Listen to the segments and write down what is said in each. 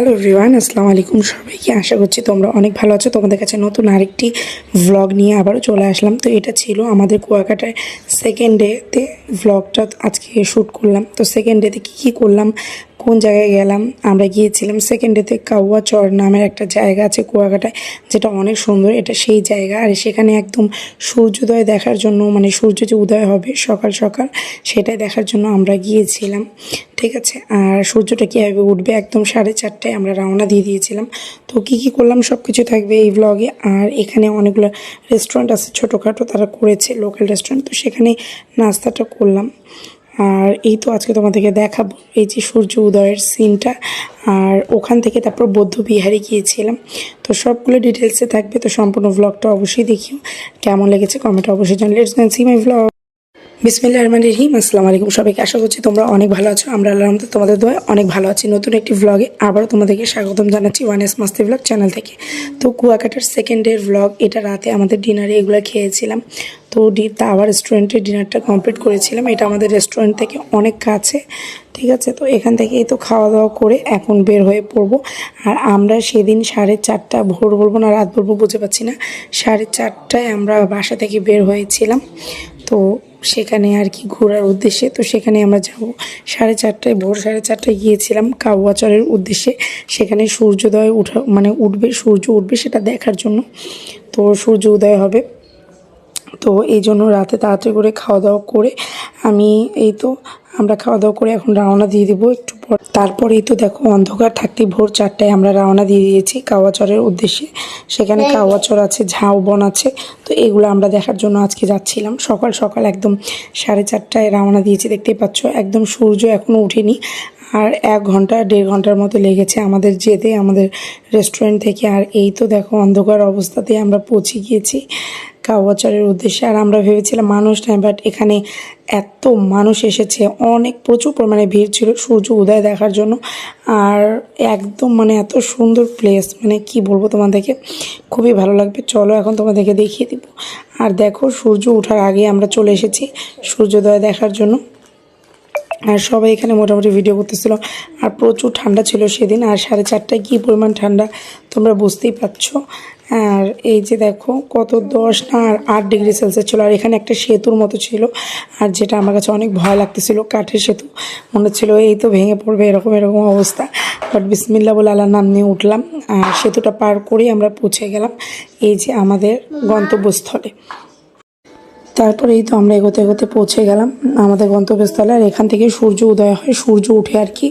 Hello Riwan আসসালামু আলাইকুম সবাইকে আশা করছি তোমরা অনেক ভালো আছো। তোমাদের কাছে নতুন আরেকটি ভ্লগ নিয়ে আবারও চলে আসলাম। তো এটা ছিল আমাদের কুয়াকাটায় সেকেন্ড ডেতে ভ্লগটা আজকে শ্যুট করলাম। তো সেকেন্ড ডেতে কী কী করলাম কোন জায়গায় গেলাম, আমরা গিয়েছিলাম সেকেন্ডেতে কাউয়া চর নামের একটা জায়গা আছে কুয়াকাটায় যেটা অনেক সুন্দর, এটা সেই জায়গা। আর সেখানে একদম সূর্যোদয় দেখার জন্য মানে সূর্য যে উদয় হবে সকাল সকাল, সেটাই দেখার জন্য আমরা গিয়েছিলাম, ঠিক আছে? আর সূর্যটা কীভাবে উঠবে? একদম সাড়ে চারটায় আমরা রওনা দিয়ে দিয়েছিলাম। তো কী কী করলাম? সব কিছু থাকবে এই ব্লগে আর এখানে অনেকগুলো রেস্টুরেন্ট আছে ছোটোখাটো, তারা করেছে লোকাল রেস্টুরেন্ট তো সেখানে নাস্তাটা করলাম। আর এই তো আজকে তোমাদেরকে দেখাবো। এই যে সূর্য উদয়ের সিনটা আর ওখান থেকে তারপর বৌদ্ধবিহারে গিয়েছিলাম। তো সবগুলো ডিটেলসে থাকবে। তো সম্পূর্ণ ব্লগটা অবশ্যই দেখিও। কেমন লেগেছে কমেন্টে অবশ্যই জানলে সি মাই ব্লগ বিসমিল্লা রহমান রহিম, আসসালামু আলাইকুম সবাইকে। আশা করছি তোমরা অনেক ভালো আছো। আমরা আল্লাহ তোমাদের দোয়া অনেক ভালো আছি। নতুন একটি ভ্লগে আবারও তোমাদেরকে স্বাগতম জানাচ্ছি one S Masti vlog channel থেকে। তো কুয়াকাটার সেকেন্ড ডের ভ্লগ এটা রাতে আমাদের ডিনারে এগুলো খেয়েছিলাম। তো ডি তা আবার রেস্টুরেন্টের ডিনারটা কমপ্লিট করেছিলাম। এটা আমাদের রেস্টুরেন্ট থেকে অনেক কাছে, ঠিক আছে? তো এখান থেকেই তো খাওয়া দাওয়া করে এখন বের হয়ে পড়ব। আর আমরা সেদিন সাড়ে চারটা, ভোর বলব না, রাত বলব বুঝতে পারছি না। সাড়ে চারটায় আমরা বাসা থেকে বের হয়েছিলাম। তো সেখানে আর কি ঘোরার উদ্দেশ্যে, তো সেখানে আমরা যাব। সাড়ে চারটায়, ভোর সাড়ে চারটায় গিয়েছিলাম কাউয়াচরের উদ্দেশ্যে। সেখানে সূর্যোদয় উঠা মানে উঠবে, সূর্য উঠবে সেটা দেখার জন্য। তো সূর্য উদয় হবে। তো এই জন্য রাতে তাড়াতাড়ি করে খাওয়া দাওয়া করে আমি এই তো আমরা খাওয়া দাওয়া করে এখন রওনা দিয়ে দেবো একটু পর। তারপরেই তো দেখো অন্ধকার থাকতে ভোর চারটায় আমরা রওনা দিয়ে দিয়েছি কাওয়াচরের উদ্দেশ্যে। সেখানে কাওয়াচর আছে ঝাউবন আছে তো এগুলো আমরা দেখার জন্য আজকে যাচ্ছিলাম। সকাল সকাল একদম সাড়ে চারটায় রওনা দিয়েছি দেখতেই পাচ্ছ একদম সূর্য এখনও উঠেনি। আর এক ঘণ্টা দেড় ঘণ্টার মতো লেগেছে আমাদের যেতে আমাদের রেস্টুরেন্ট থেকে। আর এই তো দেখো অন্ধকার অবস্থাতেই আমরা পৌঁছে গিয়েছি। কাওয়াচরের উদ্দেশ্যে। আর আমরা ভেবেছিলাম মানুষ নাই বাট এখানে এত মানুষ এসেছে। অনেক, প্রচুর পরিমাণে ভিড় ছিল সূর্য উদয় দেখার জন্য। আর একদম মানে এত সুন্দর প্লেস মানে কি বলব তোমাদেরকে? খুবই ভালো লাগবে। চলো এখন তোমাদেরকে দেখিয়ে দিব। আর দেখো, সূর্য ওঠার আগে আমরা চলে এসেছি সূর্যোদয় দেখার জন্য। আর সবাই এখানে মোটামুটি ভিডিও করতেছিল। আর প্রচুর ঠান্ডা ছিল সেদিন, আর সাড়ে চারটায় কী পরিমাণ ঠান্ডা তোমরা বুঝতেই পারছ। আর এই যে দেখো কত দশ না আর আট ডিগ্রি সেলসিয়াস ছিল, আর এখানে একটা সেতুর মতো ছিল, আর যেটা আমার কাছে অনেক ভয় লাগতেছিল, কাঠের সেতু। মনে হচ্ছিল, এই তো ভেঙে পড়বে, এরকম এরকম অবস্থা। বাট বিসমিল্লা বলে আল্লাহর নাম নিয়ে উঠলাম, আর সেতুটা পার করেই আমরা পৌঁছে গেলাম এই যে আমাদের গন্তব্যস্থলে। তারপরে এই তো আমরা এগোতে এগোতে পৌঁছে গেলাম আমাদের গন্তব্যস্থলে। আর এখান থেকে সূর্য উদয় হয়, সূর্য উঠে আর কি।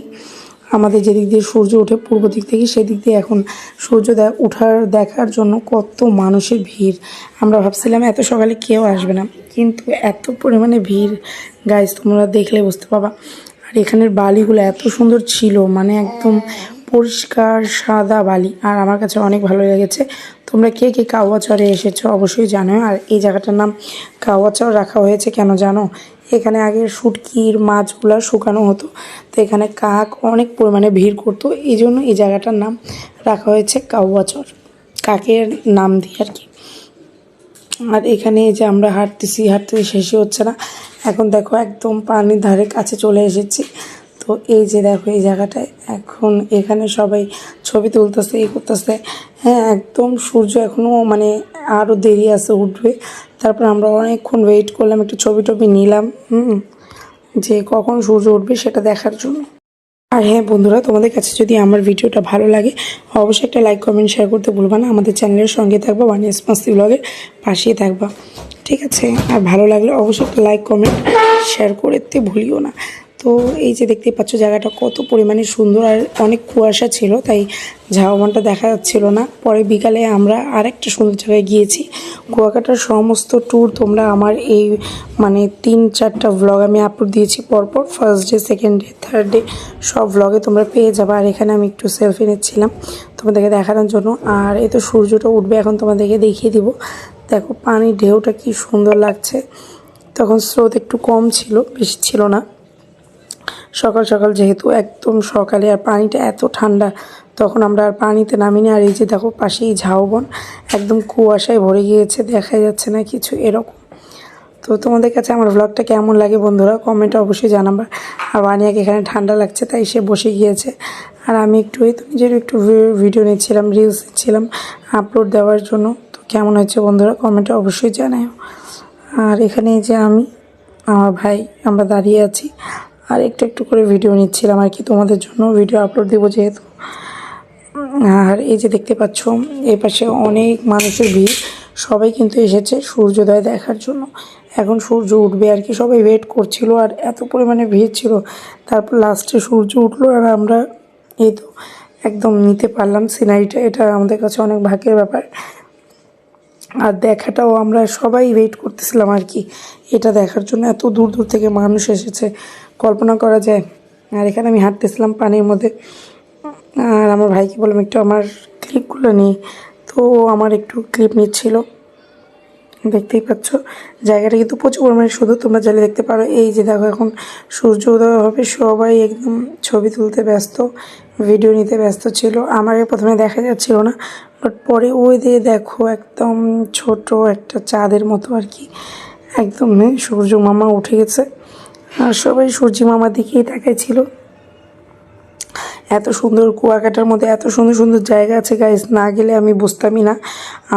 আমাদের যেদিক দিয়ে সূর্য ওঠে পূর্ব দিক থেকে, সেদিক দিয়ে এখন সূর্য ওঠার দেখার জন্য কত মানুষের ভিড়। আমরা ভাবছিলাম এত সকালে কেউ আসবে না, কিন্তু এত পরিমাণে ভিড়। গাইজ তোমরা দেখলে বুঝতে পাবা আর এখানের বালিগুলো এত সুন্দর ছিল মানে একদম পরিষ্কার সাদা বালি। আর আমার কাছে অনেক ভালো লেগেছে। তোমরা কে কে কাওয়াচরে এসেছ অবশ্যই জানো। আর এই জায়গাটার নাম কাওয়াচর রাখা হয়েছে কেন জানো? এখানে আগে শুটকির মাছগুলো শুকানো হতো। তো এখানে কাক অনেক পরিমাণে ভিড় করতো। এই জন্য এই জায়গাটার নাম রাখা হয়েছে কাওয়াচর। কাকের নাম দিয়ে আর কি। আর এখানে যে আমরা হাঁটতেছি হাঁটতেছি শেষই হচ্ছে না। এখন দেখো একদম পানির ধারে কাছে চলে এসেছি। তো এই যে দেখো, এই জায়গাটায় এখন এখানে সবাই ছবি তুলতেছে এই করতেছে। হ্যাঁ একদম সূর্য এখনও মানে আরও দেরি আছে উঠবে। তারপর আমরা অনেকক্ষণ ওয়েট করলাম, একটু ছবি টবি নিলাম, হুম, যে কখন সূর্য উঠবে সেটা দেখার জন্য। আর হ্যাঁ বন্ধুরা, তোমাদের কাছে যদি আমার ভিডিওটা ভালো লাগে, অবশ্যই একটা লাইক কমেন্ট শেয়ার করতে ভুলবা না। আমাদের চ্যানেলের সঙ্গে থাকবা ওয়ান এস মাস্তি ব্লগের পাশেই থাকবা। ঠিক আছে, আর ভালো লাগলে অবশ্যই একটা লাইক কমেন্ট শেয়ার করতে ভুলিও না। তো এই যে দেখতেই পাচ্ছ জায়গাটা কত পরিমাণে সুন্দর আর অনেক কুয়াশা ছিল, তাই ঝাউবনটা দেখা যাচ্ছিল না। পরে বিকালে আমরা আরেকটা সুন্দর জায়গায় গিয়েছি। কুয়াকাটার সমস্ত ট্যুর তোমরা আমার এই মানে তিন চারটা ভ্লগ আমি আপলোড দিয়েছি পরপর first day second day third day সব ভ্লগে তোমরা পেয়ে যাবে। আর এখানে আমি একটু সেলফি নিচ্ছিলাম তোমাদেরকে দেখানোর জন্য। আর এই তো সূর্যটা উঠবে, এখন তোমাদেরকে দেখিয়ে দিব। দেখো পানির ঢেউটা কি সুন্দর লাগছে। তখন স্রোত একটু কম ছিল, বেশি ছিল না। সকাল সকাল যেহেতু একদম সকালে আর পানিটা এত ঠান্ডা, তখন আমরা আর পানিতে নামিনি। আর এই যে দেখো, পাশেই ঝাউবন একদম কুয়াশায় ভরে গিয়েছে, দেখা যাচ্ছে না কিছু এরকম। তো তোমাদের কাছে আমার ব্লগটা কেমন লাগে বন্ধুরা কমেন্টে অবশ্যই জানাবা। আর বানিয়াকে এখানে ঠান্ডা লাগছে, তাই সে বসে গিয়েছে। আর আমি একটু, এই তো নিজের একটু ভিডিও নিচ্ছিলাম রিলস নিচ্ছিলাম আপলোড দেওয়ার জন্য, তো কেমন হয়েছে বন্ধুরা কমেন্টে অবশ্যই জানাও। আর এখানে যে আমি, আমার ভাই, আমরা দাঁড়িয়ে আছি। আর একটু একটু করে ভিডিও নিচ্ছিলাম আর কি তোমাদের জন্য ভিডিও আপলোড দেবো যেহেতু। আর এই যে দেখতে পাচ্ছ, এই পাশে অনেক মানুষের ভিড়। সবাই কিন্তু এসেছে সূর্যোদয় দেখার জন্য। এখন সূর্য উঠবে আর কি, সবাই ওয়েট করছিল আর এত পরিমাণে ভিড় ছিল। তারপর লাস্টে সূর্য উঠল আর আমরা এই তো একদম নিতে পারলাম। সিনারিটা, এটা আমাদের কাছে অনেক ভাগ্যের ব্যাপার। আর দেখাটাও আমরা সবাই ওয়েট করতেছিলাম আর কি। এটা দেখার জন্য এত দূর দূর থেকে মানুষ এসেছে। কল্পনা করা যায়। আর এখানে আমি হাঁটতেছিলাম পানির মধ্যে। আর আমার ভাইকে বললাম একটু আমার ক্লিপগুলো নিই তো আমার একটু ক্লিপ নিচ্ছিল। দেখতেই পাচ্ছ জায়গাটা কিন্তু প্রচুর পরিমাণে শুধু তোমরা চাইলে দেখতে পারো। এই যে দেখো এখন সূর্য উদয় হবে সবাই একদম ছবি তুলতে ব্যস্ত ভিডিও নিতে ব্যস্ত ছিল। আমাকে প্রথমে দেখা যাচ্ছিল না বাট পরে ওই দিয়ে দেখো একদম ছোট একটা চাঁদের মতো আর কি। একদম হ্যাঁ, সূর্য মামা উঠে গেছে। সবাই সূর্যি মামার দিকেই তাকাইছিল। এত সুন্দর কুয়াকাটার মধ্যে এত সুন্দর সুন্দর জায়গা আছে গাইস না গেলে আমি বুঝতামই না।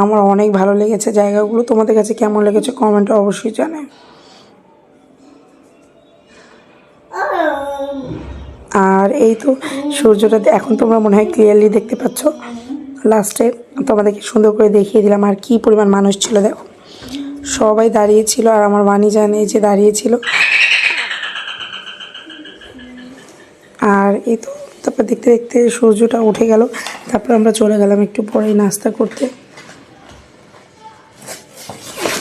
আমার অনেক ভালো লেগেছে জায়গাগুলো। তোমাদের কাছে কেমন লেগেছে কমেন্টে অবশ্যই জানাই আর এই তো সূর্যটা এখন তোমরা মনে হয় ক্লিয়ারলি দেখতে পাচ্ছ। লাস্টে তোমাদেরকে সুন্দর করে দেখিয়ে দিলাম আর কি পরিমাণ মানুষ ছিল, দেখো। সবাই দাঁড়িয়েছিল আর আমার বাণী জানে যে দাঁড়িয়েছিল আর এই তো, তারপর দেখতে দেখতে সূর্যটা উঠে গেল। তারপর আমরা চলে গেলাম একটু পরেই নাস্তা করতে।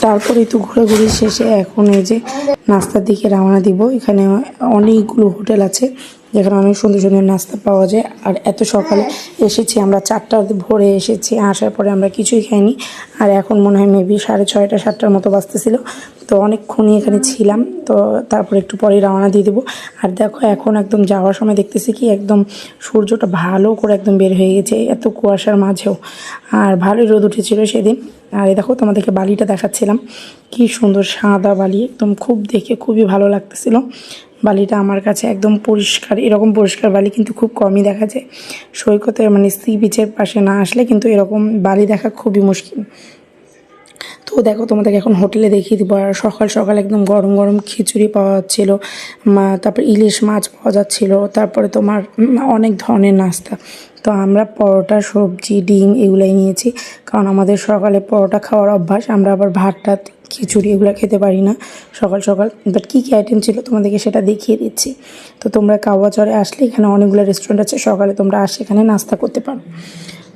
তারপরে তো ঘোরাঘুরি শেষে এখন এই যে নাস্তার দিকে রওনা দিব। এখানে অনেকগুলো হোটেল আছে। যেখানে অনেক সুন্দর সুন্দর নাস্তা পাওয়া যায়। আর এত সকালে এসেছি আমরা চারটার ভোরে এসেছি আসার পরে আমরা কিছুই খাইনি। আর এখন মনে হয় মেবি সাড়ে ছয়টা সাতটার মতো বাজতেছিল। তো অনেকক্ষণই এখানে ছিলাম। তো তারপর একটু পরেই রওনা দিয়ে দেবো। আর দেখো এখন একদম যাওয়ার সময় দেখতেছি কি একদম সূর্যটা ভালো করে একদম বের হয়ে গেছে এত কুয়াশার মাঝেও। আর ভালোই রোদ উঠেছিল সেদিন। আর এই দেখো তোমাদেরকে বালিটা দেখাচ্ছিলাম। কি সুন্দর সাদা বালি একদম খুব দেখে খুবই ভালো লাগতেছিল। বালিটা আমার কাছে একদম পরিষ্কার, এরকম পরিষ্কার বালি কিন্তু খুব কমই দেখা যায়। সৈকতে মানে সি বিচের পাশে না আসলে কিন্তু এরকম বালি দেখা খুবই মুশকিল। তো দেখো তোমাদেরকে এখন হোটেলে দেখিয়ে দিব, আর সকাল সকাল একদম গরম গরম খিচুড়ি পাওয়া যাচ্ছিল তারপর ইলিশ মাছ পাওয়া যাচ্ছিল, তারপরে তোমার অনেক ধরনের নাস্তা। তো আমরা পরোটা, সবজি, ডিম এগুলাই নিয়েছি, কারণ আমাদের সকালে পরোটা খাওয়ার অভ্যাস, আমরা আবার ভাত টাত খিচুড়ি এগুলো খেতে পারি না সকাল সকাল। বাট কী কী আইটেম ছিল তোমাদেরকে সেটা দেখিয়ে দিচ্ছি। তো তোমরা কাওয়াচরে আসলে এখানে অনেকগুলো রেস্টুরেন্ট আছে, সকালে তোমরা আসে এখানে নাস্তা করতে পারো।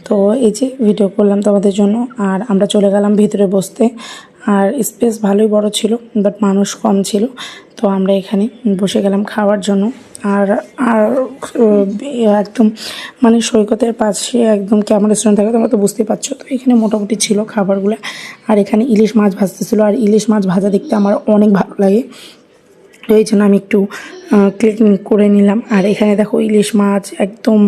তো এই যে ভিডিও করলাম তোমাদের জন্য, আর আমরা চলে গেলাম ভিতরে বসতে। আর স্পেস ভালোই বড় ছিল বাট মানুষ কম ছিল। তো আমরা এখানে বসে গেলাম খাওয়ার জন্য। আর আর একদম মানে সৈকতের পাশে একদম কেমন রেস্টুরেন্ট থাকে, তোমরা তো বুঝতেই পারছ। তো এখানে মোটামুটি ছিল খাবারগুলো। আর এখানে ইলিশ মাছ ভাজতেছিল, আর ইলিশ মাছ ভাজা দেখতে আমার অনেক ভালো লাগে। এই জন্য আমি একটু ক্লিক করে নিলাম। আর এখানে দেখো ইলিশ মাছ, একদম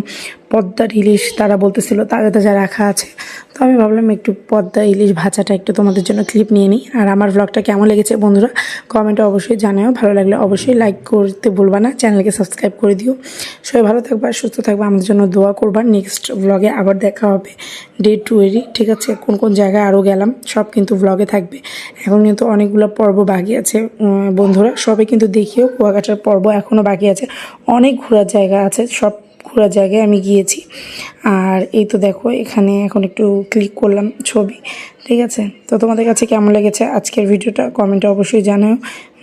পদ্মার ইলিশ, তারা বলতেছিল, তাজা তাজা রাখা আছে। তো আমি ভাবলাম একটু পদ্মা ইলিশ ভাজাটা একটু তোমাদের জন্য ক্লিপ নিয়ে নিই। আর আমার ব্লগটা কেমন লেগেছে বন্ধুরা কমেন্টে অবশ্যই জানাও। ভালো লাগলে অবশ্যই লাইক করতে ভুলবা না চ্যানেলকে সাবস্ক্রাইব করে দিও। সবাই ভালো থাকবা, সুস্থ থাকবা, আমাদের জন্য দোয়া করবা। নেক্সট ব্লগে আবার দেখা হবে ডে টু এরই, ঠিক আছে? কোন কোন জায়গায় আরও গেলাম, সব কিন্তু ব্লগে থাকবে। এখন কিন্তু অনেকগুলো পর্ব বাকি আছে বন্ধুরা। সবাই কিন্তু দেখিও, কুয়াকাটার পর্ব এখনও বাকি আছে। অনেক ঘোরার জায়গা আছে, সব ঘোরার জায়গায় আমি গিয়েছি। আর এই তো দেখো, এখানে এখন একটু ক্লিক করলাম ছবি, ঠিক আছে? তো তোমাদের কাছে কেমন লেগেছে আজকের ভিডিওটা? কমেন্টে অবশ্যই জানাও।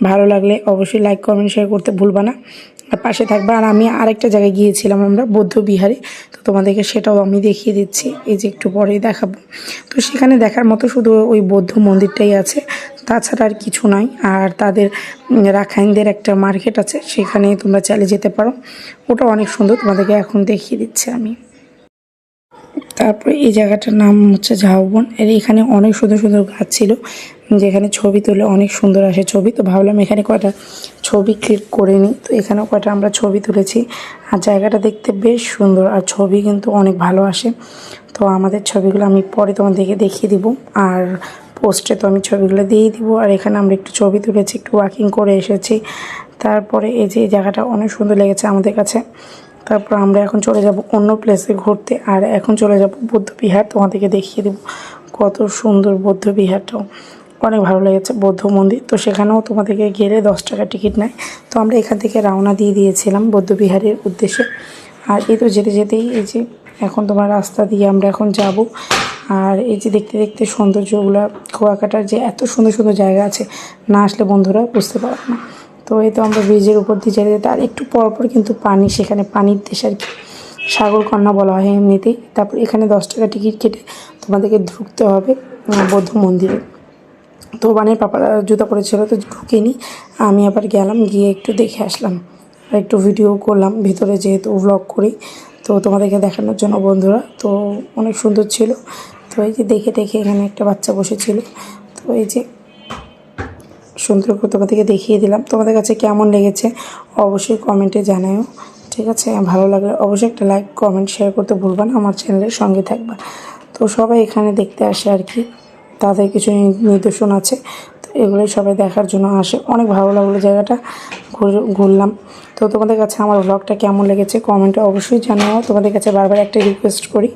ভালো লাগলে অবশ্যই লাইক কমেন্ট শেয়ার করতে ভুলবা না। আর পাশে থাকবে। আর আমি আরেকটা জায়গায় গিয়েছিলাম আমরা, বৌদ্ধ বিহারে। তো তোমাদেরকে সেটাও আমি দেখিয়ে দিচ্ছি। এই যে একটু পরেই দেখাবো। তো সেখানে দেখার মতো শুধু ওই বৌদ্ধ মন্দিরটাই আছে। তাছাড়া আর কিছু নয়। আর তাদের রাখাইনদের একটা মার্কেট আছে সেখানে তোমরা চালিয়ে যেতে পারো। ওটা অনেক সুন্দর, তোমাদেরকে এখন দেখিয়ে দিচ্ছি আমি। তারপরে এই জায়গাটার নাম হচ্ছে ঝাউবন। এর এখানে অনেক সুন্দর সুন্দর গাছ ছিল, যেখানে ছবি তুলে অনেক সুন্দর আসে ছবি। তো ভাবলাম এখানে কয়টা ছবি ক্লিক করে নিই। তো এখানেও কয়টা আমরা ছবি তুলেছি। আর জায়গাটা দেখতে বেশ সুন্দর, আর ছবি কিন্তু অনেক ভালো আসে। তো আমাদের ছবিগুলো আমি পরে তোমাদেরকে দেখিয়ে দিব। আর পোস্টে তো আমি ছবিগুলো দিয়েই দিব। আর এখানে আমরা একটু ছবি তুলেছি, একটু ওয়াকিং করে এসেছি। তারপরে এই যে এই জায়গাটা অনেক সুন্দর লেগেছে আমাদের কাছে। তারপর আমরা এখন চলে যাব অন্য প্লেসে ঘুরতে। আর এখন চলে যাব বৌদ্ধ বিহার। তোমাদেরকে দেখিয়ে দেব কত সুন্দর বৌদ্ধ বিহারটাও। অনেক ভালো লেগেছে বৌদ্ধ মন্দির। তো সেখানেও তোমাদেরকে গেলে দশ টাকা টিকিট নেয়। তো আমরা এখান থেকে রওনা দিয়ে দিয়েছিলাম বৌদ্ধ বিহারের উদ্দেশ্যে। আর এই তো যেতে যেতেই এই যে এখন তোমার রাস্তা দিয়ে আমরা এখন যাব। আর এই যে দেখতে দেখতে সৌন্দর্যগুলো কুয়াকাটার যে এত সুন্দর সুন্দর জায়গা আছে, না আসলে বন্ধুরা বুঝতে পারবে না। তো এই তো আমরা ব্রিজের উপর দিয়ে যেতে যেতে আর একটু পর পর কিন্তু পানি, সেখানে পানির দেশ আর কি সাগর কন্যা বলা হয় এমনিতেই। তারপর এখানে দশ টাকা টিকিট কেটে তোমাদেরকে ঢুকতে হবে বৌদ্ধ মন্দিরে। তো বানের পাপারা জুতা পরেছিল তো ঢুকিনি। আমি আবার গেলাম, গিয়ে একটু দেখে আসলাম। একটু ভিডিও করলাম ভিতরে যেহেতু ব্লগ করি। তো তোমাদেরকে দেখানোর জন্য বন্ধুরা, তো অনেক সুন্দর ছিল। তো এই যে দেখে দেখে এখানে একটা বাচ্চা বসেছিল। তো এই যে সুন্দর করে তোমাদেরকে দেখিয়ে দিলাম। তোমাদের কাছে কেমন লেগেছে অবশ্যই কমেন্টে জানাও ঠিক আছে? ভালো লাগলে অবশ্যই একটা লাইক, কমেন্ট, শেয়ার করতে ভুলবা না, আমার চ্যানেলের সঙ্গে থাকবা। তো সবাই এখানে দেখতে আসে আর কি, তাদের কিছু নিদর্শন আছে। তো এগুলোই সবাই দেখার জন্য আসে। অনেক ভালো লাগল জায়গাটা। ঘুরলাম। তো তোমাদের কাছে আমার ব্লগটা কেমন লেগেছে কমেন্টে অবশ্যই জানাও। তোমাদের কাছে বারবার একটা রিকোয়েস্ট করি।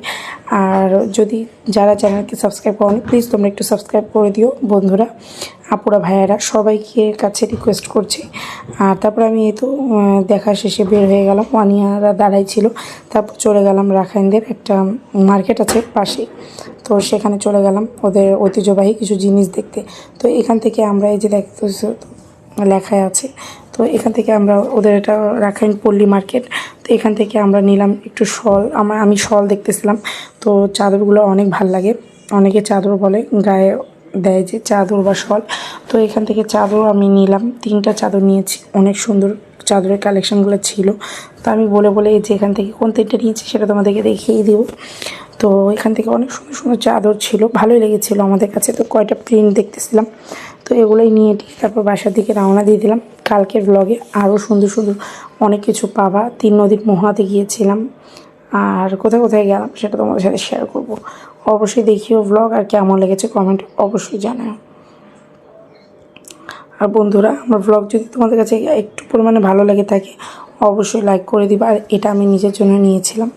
আর যদি যারা চ্যানেলকে সাবস্ক্রাইব করনি প্লিজ তোমরা একটু সাবস্ক্রাইব করে দিও বন্ধুরা। আপুরা, ভাইয়েরা, সবাইকে কাছে রিকোয়েস্ট করছি। আর তারপর আমি এই তো দেখা শেষে বের হয়ে গেলাম। ওয়ানিয়ারা দাঁড়াই ছিল। তারপর চলে গেলাম রাখাইনদের একটা মার্কেট আছে পাশে। তো সেখানে চলে গেলাম ওদের ঐতিহ্যবাহী কিছু জিনিস দেখতে। তো এখান থেকে আমরা এই যে দেখতে লেখায় আছে। তো এখান থেকে আমরা ওদের এটা রাখাইন পল্লী মার্কেট। তো এখান থেকে আমরা নিলাম একটু শল। আমার আমি শল দেখতেছিলাম। তো চাদরগুলো অনেক ভালো লাগে। অনেকে চাদর বলে, গায়ে দেয় যে চাদর বা শল। তো এখান থেকে চাদর আমি নিলাম। তিনটা চাদর নিয়েছি। অনেক সুন্দর চাদরের কালেকশনগুলো ছিল। তো আমি বলে বলে যে এখান থেকে কোন তিনটা নিয়েছি সেটা তোমাদেরকে দেখিয়ে দেবো। তো এখান থেকে অনেক সুন্দর সুন্দর চাদর ছিল। ভালোই লেগেছিলো আমাদের কাছে। তো কয়টা প্রিন্ট দেখতেছিলাম। তো এগুলোই নিয়ে টিয়ে তারপর বাসার দিকে রওনা দিয়ে দিলাম। কালকের ব্লগে আরও সুন্দর সুন্দর অনেক কিছু পাবা। তিন নদীর মোহনাতে গিয়েছিলাম। আর কোথায় কোথায় গেলাম সেটা তোমাদের সাথে শেয়ার করব। অবশ্যই দেখিও ব্লগ আর কেমন লেগেছে কমেন্ট অবশ্যই জানাও। আর বন্ধুরা, আমার ব্লগ যদি তোমাদের কাছে একটু পরিমাণে ভালো লেগে থাকে, অবশ্যই লাইক করে দিবা। আর এটা আমি নিজের জন্য নিয়েছিলাম।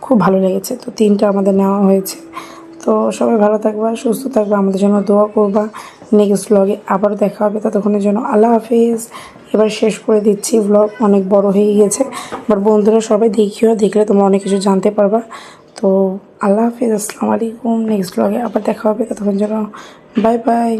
খুব ভালো লেগেছে। তো তিনটা আমাদের নেওয়া হয়েছে। তো সবাই ভালো থাকবা, সুস্থ থাকবা, আমাদের জন্য দোয়া করবা। নেক্সট ব্লগে আবার দেখা হবে। ততক্ষণের জন্য আল্লাহ হাফিজ। এবার শেষ করে দিচ্ছি ব্লগ অনেক বড় হয়ে গিয়েছে। আমার বন্ধুরা সবাই দেখিও, দেখলে তোমরা অনেক কিছু জানতে পারবা। তো আল্লাহ হাফিজ, আসসালামু আলাইকুম। নেক্সট ব্লগে আবার দেখা হবে। ততক্ষণ জন্য বাই বাই